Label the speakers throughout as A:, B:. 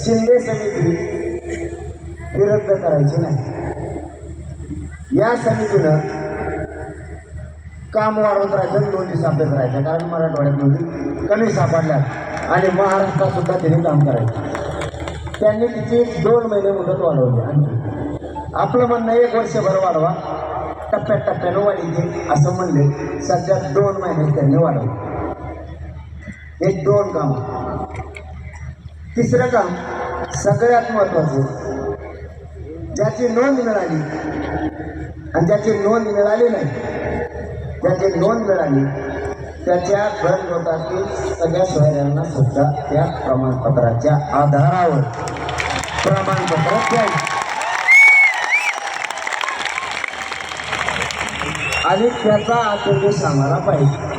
A: शिंदे समिती ही रद्द करायची नाही. या समितीनं काम वाढवत राहायचं दिवस सापडत राहायच्या कारण मराठवाड्यात नोंदी कमी सापडल्या आणि महाराष्ट्रात सुद्धा त्यांनी काम करायचं. त्यांनी तिची दोन महिने मुदत वाढवली आणखी आपलं म्हणणं एक वर्षभर वाढवा टप्प्यात टप्प्यानं वाढीचे असं म्हणले. सध्या दोन महिने त्यांनी वाढवले. हे दोन कामं. तिसरं काम सगळ्यात महत्वाचं ज्याची नोंद मिळाली आणि ज्याची नोंद मिळाली नाही ज्याची नोंद मिळाली त्याच्या घरगोटातील सगळ्या सोयऱ्यांना सुद्धा त्या प्रमाणपत्राच्या आधारावर प्रमाणपत्र द्यायचे. आणि त्याचा आत्मदेश आम्हाला पाहिजे.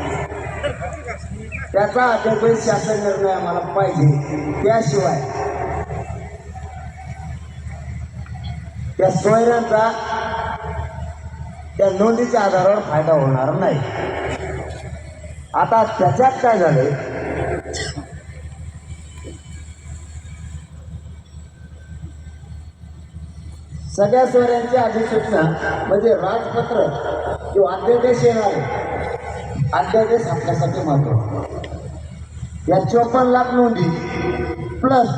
A: त्याचा अध्यादेश शासन निर्णय आम्हाला पाहिजे त्याशिवाय. त्या सोयऱ्यांचा त्या नोंदीच्या आधारावर फायदा होणार नाही. आता त्याच्यात काय झाले सगळ्या सोयऱ्यांची अधिसूचना म्हणजे राजपत्र किंवा अध्यादेश येणार आहे. अध्यादेश आपल्यासाठी महत्त्वाचा या चोपन्न लाख नोंदी. प्लस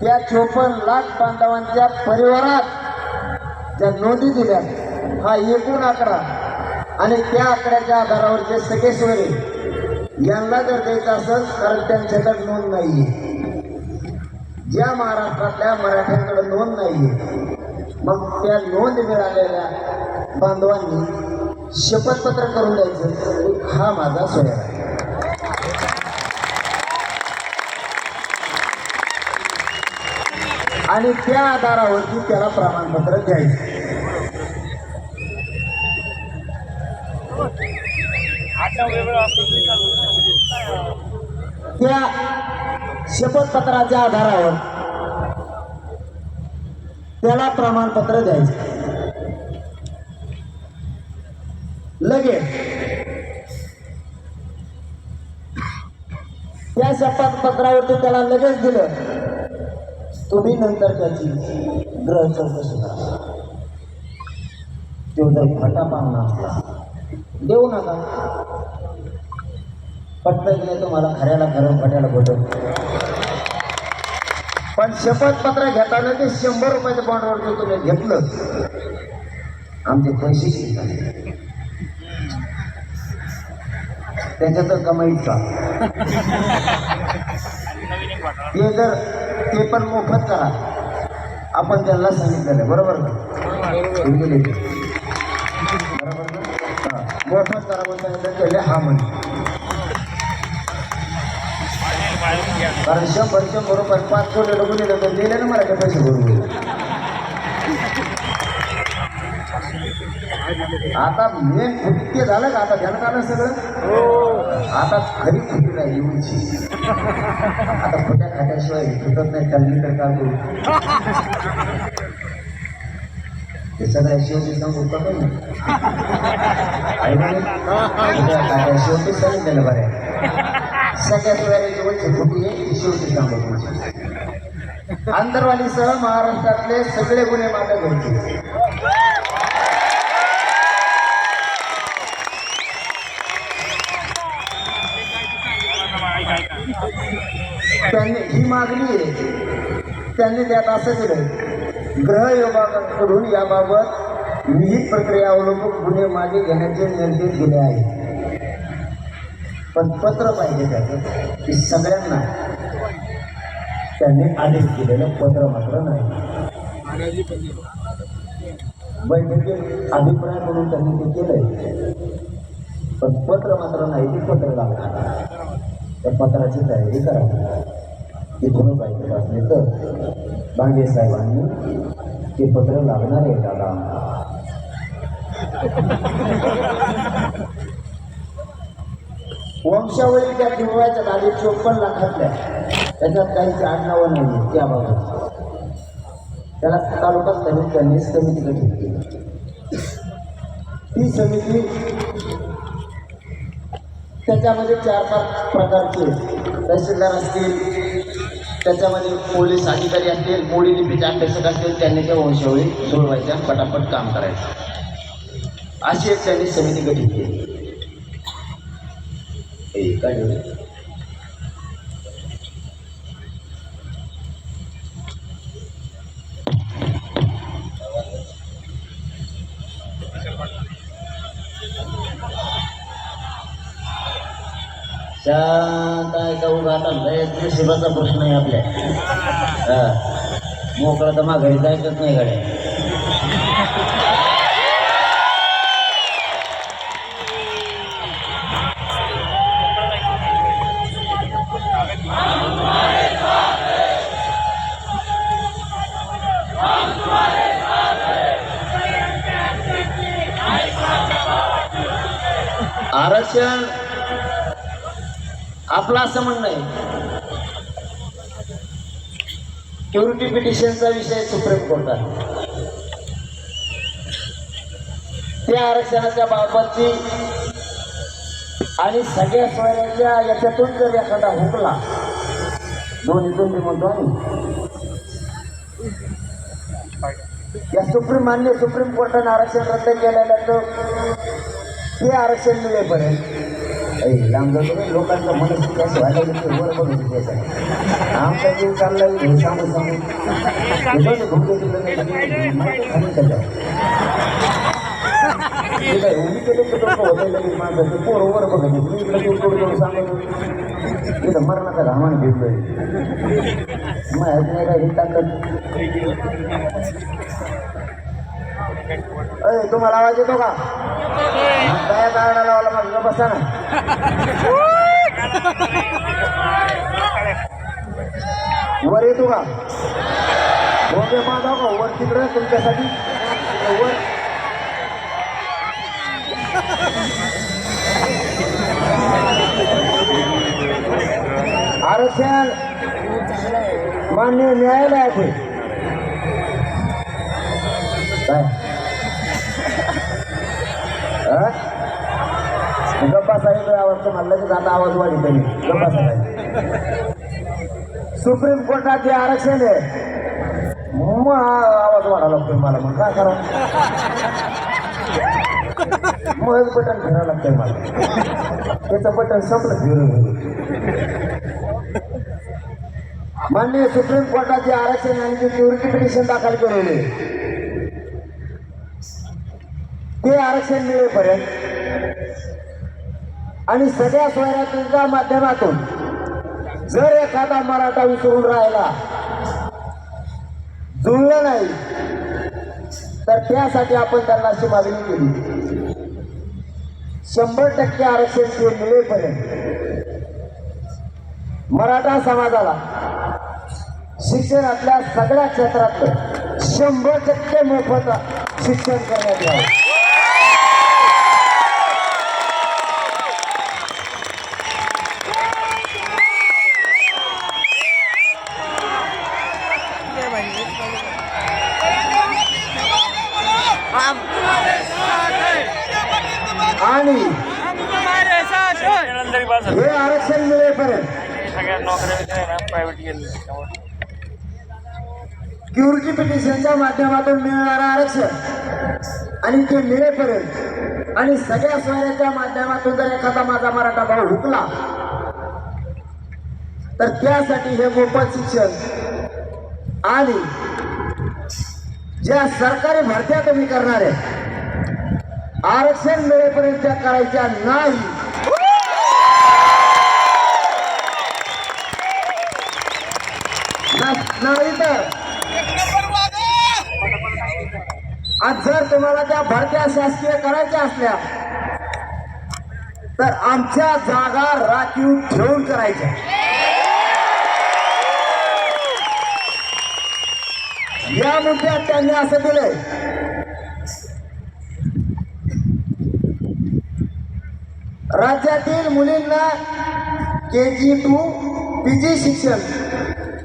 A: त्या चोपन्न लाख बांधवांच्या परिवारात ज्या नोंदी दिल्या हा एकूण आकडा आणि त्या आकड्याच्या आधारावरचे सगळे सोयरे यांना जर द्यायचं असेल कारण त्यांच्याकडे नोंद नाहीये. ज्या महाराष्ट्रातल्या मराठ्यांकडे नोंद नाहीये मग त्या नोंद मिळालेल्या बांधवांनी शपथपत्र करून द्यायचं. हा माझा स्वयं आहे. आणि त्या आधारावरती त्याला प्रमाणपत्र द्यायचं. त्या शपथपत्राच्या आधारावर त्याला प्रमाणपत्र द्यायचं. लगेच. त्या शपथपत्रावरती त्याला लगेच दिलं. तुम्ही नंतर त्याची ग्रह चौकशी करा. तो जर फटा पाहुणा असला देऊ नका. पटलं की नाही तुम्हाला खऱ्याला खरं फट्याला खोटं. पण शपथपत्र घेताना ते शंभर रुपयाच्या बॉन्डवरती तुम्ही घेतलं. आमचे पैसे शिकतात त्याच्यात कमाईचा. हे जर ते पण मोफत करा. आपण त्यांना सांगितलेलं बरोबर का बरोबर ना? मोफत करा म्हणून सांगितलं त्याला हा म्हणजे कारण शंभर शंभर रुपये पाच कोटी लोक दिले तर दिले ना मला पैसे भरून. आता मेन ते झालं का? आता ध्यानात आलं सगळं? आता खरी खुटी राहिली उंची. आता खोट्या खात्याशिवाय फुटत नाही त्यांनी तर काय करू? सांगू का सांगितलेलं बरं. वंची खोटी आहे ती सांगू तुमची आंतरवालीसह महाराष्ट्रातले सगळे गुन्हे मागे घ्यायचे. त्यांनी ही मागणी आहे. त्यांनी त्यात असं दिलं ग्रहयोगाकडून याबाबत विहित प्रक्रिया अवलंबून गुन्हे मागे घेण्याचे निर्देश दिले आहेत. पण पत्र पाहिजे त्याचं की सगळ्यांना त्यांनी आदेश दिलेलं पत्र मात्र नाही. बैठकीत अभिप्राय म्हणून त्यांनी ते केलंय. पण पत्र मात्र नाही ते पत्र लागणार. त्या पत्राची तयारी करा. इथूनच ऐकत असले तर बांगे साहेबांनी ते पत्र लागणार आहे दादा. वंशावळी त्या किंवाच्या दादी चोपन्न लाखातल्या. त्याच्यात काहीच आडनावं नाही त्या बाबत त्याला तालुका त्यांनी समिती घेतली. ती समिती त्याच्यामध्ये चार पाच प्रकारचे तहसीलदार असतील त्याच्यामध्ये पोलीस अधिकारी असतील मोडी लिपीचे अभ्यासक असतील त्यांनी त्या वंशावळी सोडवायच्या पटापट काम करायचं. अशी एक त्यांनी समिती गठीत केली. काय त्या शांत आहे का उभा? नशिबाचा प्रश्न आहे आपल्या. हा. तर माघारी जायचंच नाही गाड्या. आरक्षण आपलं असं म्हणणं आहे. क्युरिटी पिटिशनचा विषय सुप्रीम कोर्टात त्या आरक्षणाच्या बाबतची आणि सगळ्या सोयऱ्याच्या याच्यातून जर एखादा हुकला दोन्हीतून मी म्हणतो या सुप्रीम मान्य सुप्रीम कोर्टानं आरक्षण रद्द केलेलं तर ते आरक्षण मिळेपर्यंत. लांब जातो लोकांचं मनस्थिती असं व्हायला वर आमचा जीव चालला हे सांगू सांगू. ते ते पोरं वर बघत. तुम्ही इकडे येऊन थोडं थोडं सांगत होते. तिथं मरणाचा घामान मग हे ताकद. अय तुम्हाला आवाज येतो का? काय कारणाला लावला मग गप्प बसा ना वर येतो का डोके बांधा का वर तिकडे तुमच्यासाठी वर आरक्षण मान्य न्यायालयात आहे काय हा? गप्पा साहेब आवाज तुम्हाला लगेच आता आवाज वाढी आहे गप्पा साहेब सुप्रीम कोर्टात जे आरक्षण आहे. मग आवाज वाढा लागतोय मला मग काय करा? मग बटन फिरावं लागतंय मला. त्याचं बटन संपलं फिरून मान्य सुप्रीम कोर्टात जे आरक्षण आणि जे प्युरिटी पिटिशन दाखल केलेले ते आरक्षण मिळेपर्यंत आणि सगळ्या सोयऱ्याच्या माध्यमातून जर एखादा मराठा विसरून राहिला जुळलं नाही तर त्यासाठी आपण त्यांना अशी मागणी केली. शंभर टक्के आरक्षण ते मिळेपर्यंत मराठा समाजाला शिक्षणातल्या सगळ्या क्षेत्रात शंभर टक्के मोफत शिक्षण करण्यात यावं. आणि हे आरक्षण मिळेपर्यंत. क्युरिटी पिटिशनच्या माध्यमातून मिळणारं आरक्षण आणि ते मिळेपर्यंत. आणि सगळ्या सोयऱ्याच्या माध्यमातून जर एखादा माझा मराठा भाऊ हुकला तर त्यासाठी हे मोफत शिक्षण आणि ज्या सरकारी भरत्या तुम्ही करणार आहे आरक्षण मिळेपर्यंत त्या करायच्या नाही नाही तर. आज जर तुम्हाला त्या भरत्या शासकीय करायच्या असल्या तर आमच्या जागा राखीव ठेवून करायच्या. या मुद्द्यात त्यांनी असं दिलंय राज्यातील मुलींना के जी टू पी जी शिक्षण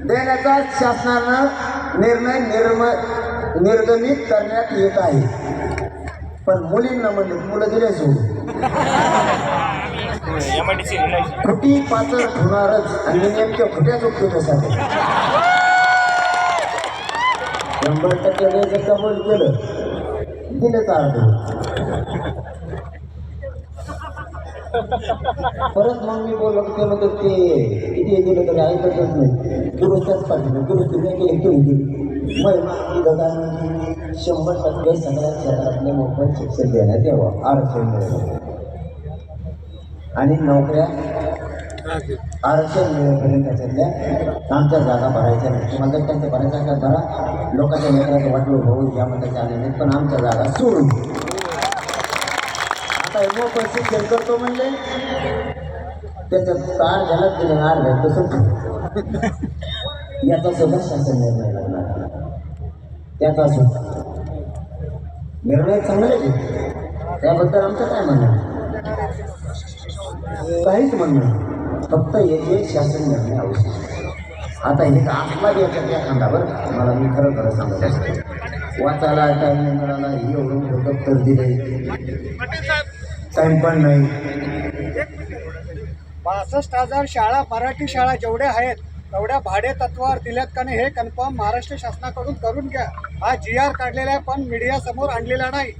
A: देण्याचा शासनानं निर्णय निर्म निर्गमित करण्यात येत आहे. पण मुलींना म्हणले मुलं दिले सोडून खुटी पाचर होणारच आणि नेमक्या खुट्या चुकतो त्यासाठी. शंभर टक्के जर कबूल केलं. दिले तर परत मग मी बोलत की तर ते किती हे दिलं तरी ऐकतच नाही. दुरुस्तच पाहिजे दुरुस्ती नाही केली तुम्ही दिली मग मागणी दादा शंभर टक्के सगळ्या क्षेत्रातले मोफत शिक्षण देण्यात यावं आरक्षण मिळालं. आणि नोकऱ्या आरक्षण मिळेपर्यंत त्याच्यातल्या आमच्या जागा भरायच्या नाही तुम्हाला जर त्यांच्या भरायच्या असल्या भरा लोकांच्या लेकराचं वाटलं भाऊ या मताचे आले नाहीत पण आमच्या जागा सोडून मोफत शिक्षण करतो म्हणजे त्याच्यात तार घालत दिले आर घ्या तसंच याचा सुद्धा शासन निर्णय लागणार. त्याचा सुद्धा निर्णय चांगले आहे. त्याबद्दल आमचं काय म्हणणं? काहीच म्हणणं फक्त एक एक शासन निर्णय आवश्यक आता हे आत्मा याच्यात त्या बरं मला मी खरं खरं सांगत. वाचायला टाईम मिळाला हे एवढं दप्तर दिले टाईम पण नाही.
B: बासष्ट हजार शाळा मराठी शाळा जेवढ्या आहेत तेवढ्या भाडे तत्वावर दिल्यात का नाही हे कन्फर्म महाराष्ट्र शासनाकडून करून घ्या. हा जी आर काढलेला आहे पण मीडिया समोर आणलेला नाही.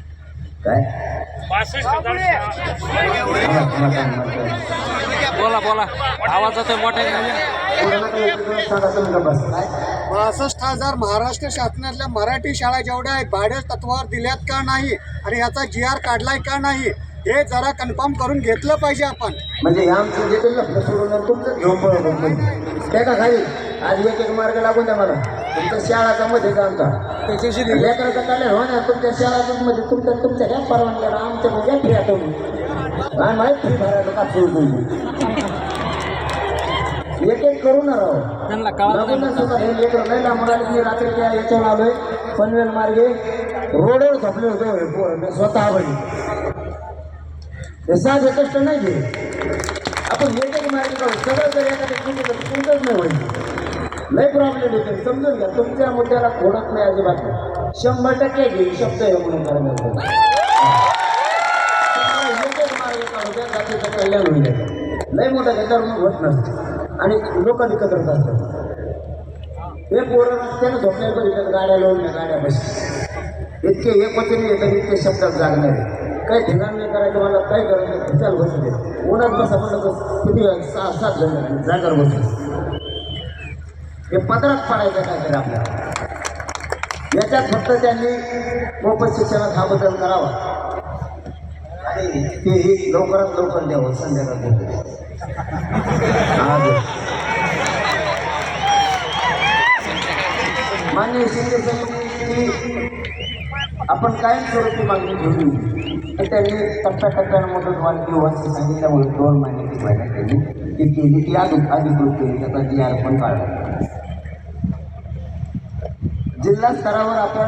A: काय?
C: बोला बोला. आवाज
B: बासष्ट हजार महाराष्ट्र शासनातल्या मराठी शाळा जेवढ्या आहेत भाडे तत्वावर दिल्यात का नाही? आणि याचा जी आर काढलाय का नाही? हे जरा कन्फर्म करून घेतलं पाहिजे आपण.
A: म्हणजे हे आमचं जे सोडून आहे, तुमचं घेऊन पळत होत म्हणजे. का खाली? आज एक एक मार्ग लागून द्या मला. तुमच्या शाळाचा मध्ये आमचा?
B: त्याच्याशी
A: लेकराचं कल्याण हो ना तुमच्या शाळाचं मध्ये. तुमच्या तुमच्या ह्या परवानग्याला आमच्या म्हणजे फ्री आता काय माहीत फ्री भरायला का सोडून एक एक करू ना सुद्धा हे लेकरं नाही मी रात्री याच्यावर आलोय पनवेल मार्गे रोडवर झोपले होते हे स्वतः बघी हे साधे कष्ट नाही घे आपण एक एक काढू सगळं जर एखाद्या चुकीचं तुमचंच नाही होईल. लय प्रॉब्लेम येते समजून घ्या तुमच्या मुद्द्याला खोडत नाही अजिबात. शंभर टक्के घेईल शब्द आहे म्हणून करण्याचा एक मार्ग काढू जातीचं कल्याण होईल. लय मोठा घेतल्यावर मग होत नसतं आणि लोक एकत्र असतात हे पोरं रस्त्याने झोपल्या गाड्या लावून गाड्या बस इतके एक वचन येतात इतके शब्दात जागणार आहे काही ठिकाण नाही करायचं मला काय करायचं? चाल बसू दे. उन्हात बसा म्हणलं तर किती वेळ? सहा सात जण जागर बसू हे पदरात पडायचं काय तरी आपल्याला? याच्यात फक्त त्यांनी मोफत शिक्षणात हा बदल करावा. आणि ते लवकरात लवकर द्यावं संध्याकाळ आज मान्य शिंदे साहेबांनी आपण कायम स्वरूपी मागणी ठेवली तर त्यांनी टप्प्याटप्प्यानं मोठं वाढ किंवा असं सांगितल्यामुळे दोन महिन्याची महिना त्यांनी ती केली ती अधिक अधिकृत केली त्याचा जी आर पण काढला. जिल्हा स्तरावर आपण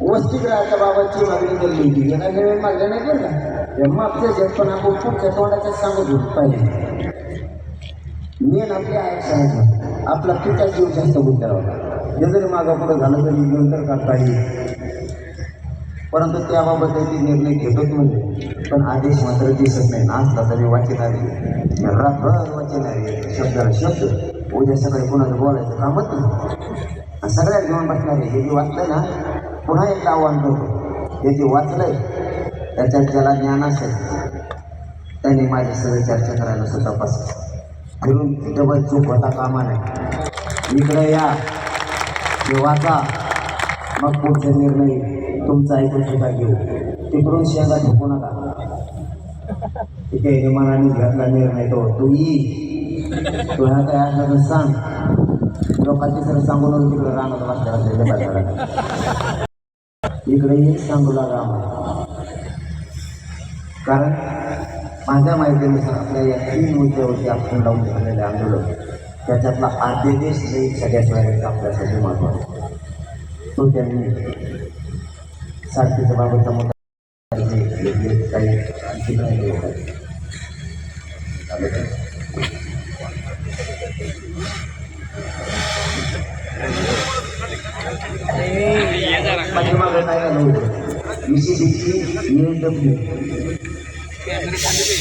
A: वसतिगृहाच्या बाबतची मागणी केली होती. एका नवीन मागण्या नाही केलं का? हे जेवण आपण पुढच्या तोंडाच्याच सांगत होतो पाहिजे मेन आपल्या आरक्षणाचं आपला पिता जीव जास्त गुंतला होता. हे जरी मागं पुढं झालं तरी नंतर काढता येईल. परंतु त्याबाबत काही निर्णय घेतोच म्हणजे. पण आदेश मात्र दिसत नाही. नाचला तरी वाचणारी रात्रभर वाचणारी शब्दाला शब्द उद्या सकाळी कोणाचं बोलायचं कामच नाही आणि सगळ्यात घेऊन बसणारे हे जे वाचलंय ना पुन्हा एकदा आव्हान करतो. हे जे वाचलंय त्याच्यात ज्याला ज्ञान असेल त्यांनी माझी सगळी चर्चा करायला सुद्धा पास फिरून डबल चूक होता कामा नाही इकडे या. वाचा. मग पुढचे निर्णय तुमचा ऐकून सुद्धा घेऊ तिकडून शेंगा ठोकू नका. तिथे विमानाने घेतला निर्णय तो. तू ये. तू ह्या काय असलं तर सांग. लोकांची सर सांगू तिकडे राहणार वाटलं इकडे एक सांगू लागा कारण माझ्या माहितीनुसार आपल्या या तीन मुद्द्यावरती आपण लावून झालेले आंदोलन त्याच्यातला आद्य देश सगळ्यात वेळेस आपल्यासाठी महत्त्वाचा तो त्यांनी सारखीच्या बाबतचा मोठा काही आणखी राहिले झालं पाठीमागं काय झालं होतं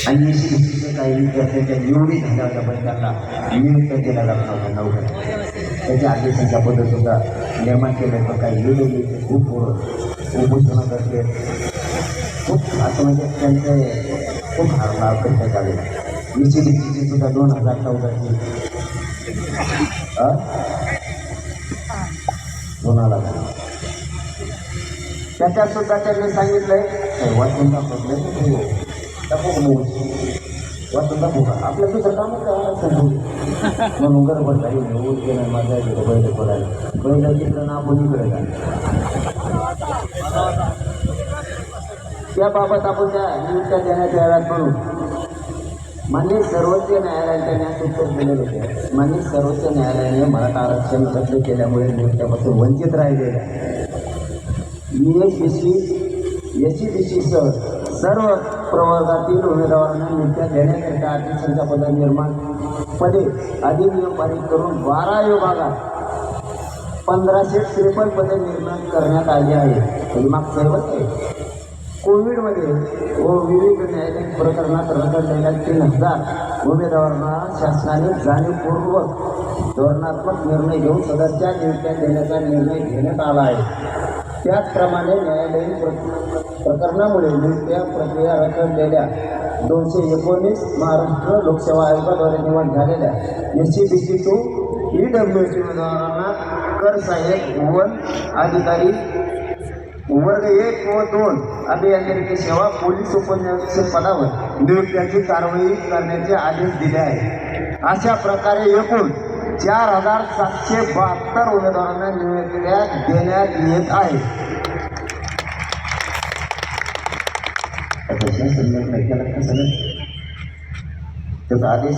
A: आणि ECDC काही विद्यार्थ्यांच्या निवडी झाल्या होत्या पण त्यांना नियुक्त केला जात नव्हता नव्हता त्याच्या आदेशाच्या पद्धत सुद्धा निर्माण केले तर काही वेगवेगळे खूप उपोषणं करते खूप असं म्हणजे त्यांचे खूप हार करण्यात आले. विचिडीची सुद्धा दोन हजार चौदाची कोणाला त्याच्यात सुद्धा त्यांनी सांगितलंय वाचून दाखवलं हो. दाखव दाखवू काम काय म्हणून गडबड झाली ऊस गेलं माझा इकडे बैल पडायला. बैल तिकडं ना आपण इकडे त्याबाबत आपण त्या नियुक्त्या देण्यात याव्यात म्हणून मान्य सर्वोच्च न्यायालयाच्या न्यास उत्तर होते मान्य सर्वोच्च न्यायालयाने मराठा आरक्षण रद्द केल्यामुळे नियुक्त्यापासून वंचित राहिलेल्या एस एस सर्व प्रवर्गातील उमेदवारांना नियुक्त्या देण्याकरिता अध्यक्षांच्या पद निर्माण पदे अधिनियम पारित करून बारा विभागात पंधराशे त्रेपन्न पदे निर्माण करण्यात आली आहे मागचं होते कोविडमध्ये व विविध न्यायालयीन प्रकरणात रखडलेल्या तीन हजार उमेदवारांना शासनाने जाणीवपूर्वक धोरणात्मक निर्णय घेऊन सदस्या नियुक्त्या देण्याचा निर्णय घेण्यात आला आहे. त्याचप्रमाणे न्यायालयीन प्र प्रकरणामुळे नियुक्त्या प्रक्रिया रखडलेल्या दोनशे एकोणीस महाराष्ट्र लोकसेवा आयोगाद्वारे निवड झालेल्या S C B C to E W C उमेदवारांना कर सहाय्यक वन अधिकारी वर्ग एक व दोन अभियांत्रिकी सेवा पोलीस उपनिरीक्षक पदावर नियुक्त्याची कारवाई करण्याचे आदेश दिले आहे अशा प्रकारे एकूण चार हजार सातशे बहात्तर उमेदवारांना नियुक्त्या देण्यात येत आहे. त्याचा आदेश